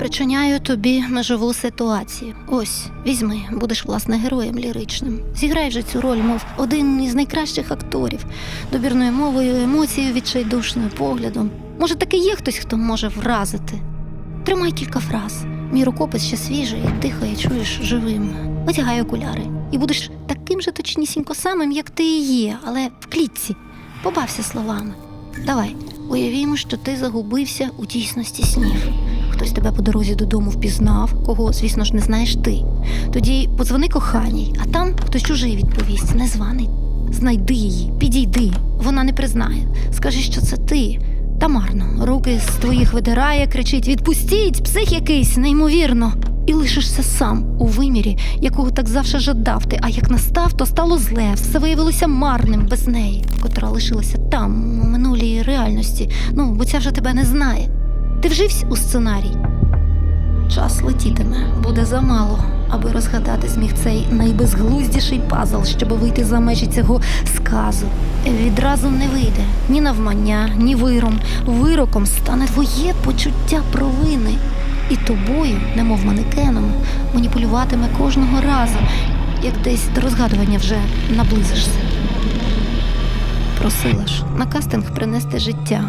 Причиняю тобі межову ситуацію. Ось, візьми, будеш власне героєм ліричним. Зіграй вже цю роль, мов один із найкращих акторів, добірною мовою, емоцією, відчайдушною поглядом. Може, таки є хтось, хто може вразити. Тримай кілька фраз. Мій рукопис ще свіжий, дихає, чуєш живим. Одягай окуляри, і будеш таким же точнісінько самим, як ти і є, але в клітці. Побався словами. Давай, уявімо, що ти загубився у дійсності снів. Хтось тебе по дорозі додому впізнав, кого, звісно ж, не знаєш ти. Тоді подзвони коханій, а там хтось чужий відповість, незваний. Знайди її, підійди, вона не признає. Скажи, що це ти. Та марно, руки з твоїх видирає, кричить: Відпустіть, псих якийсь, неймовірно. І лишишся сам у вимірі, якого так завше жадав ти. А як настав, то стало зле, все виявилося марним без неї, котра лишилася там, у минулій реальності. Ну, бо ця вже тебе не знає. Ти вжився у сценарій. Час летітиме, буде замало, аби розгадати зміг цей найбезглуздіший пазл, щоб вийти за межі цього сказу. Відразу не вийде ні навмання, ні виром. Вироком стане твоє почуття провини. І тобою, немов манекеном, маніпулюватиме кожного разу, як десь до розгадування вже наблизишся. Просила ж на кастинг принести життя,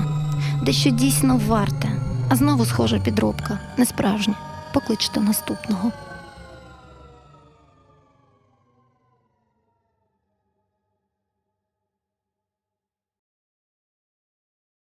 дещо дійсно варте, а знову схожа підробка, не справжня. Покличте наступного.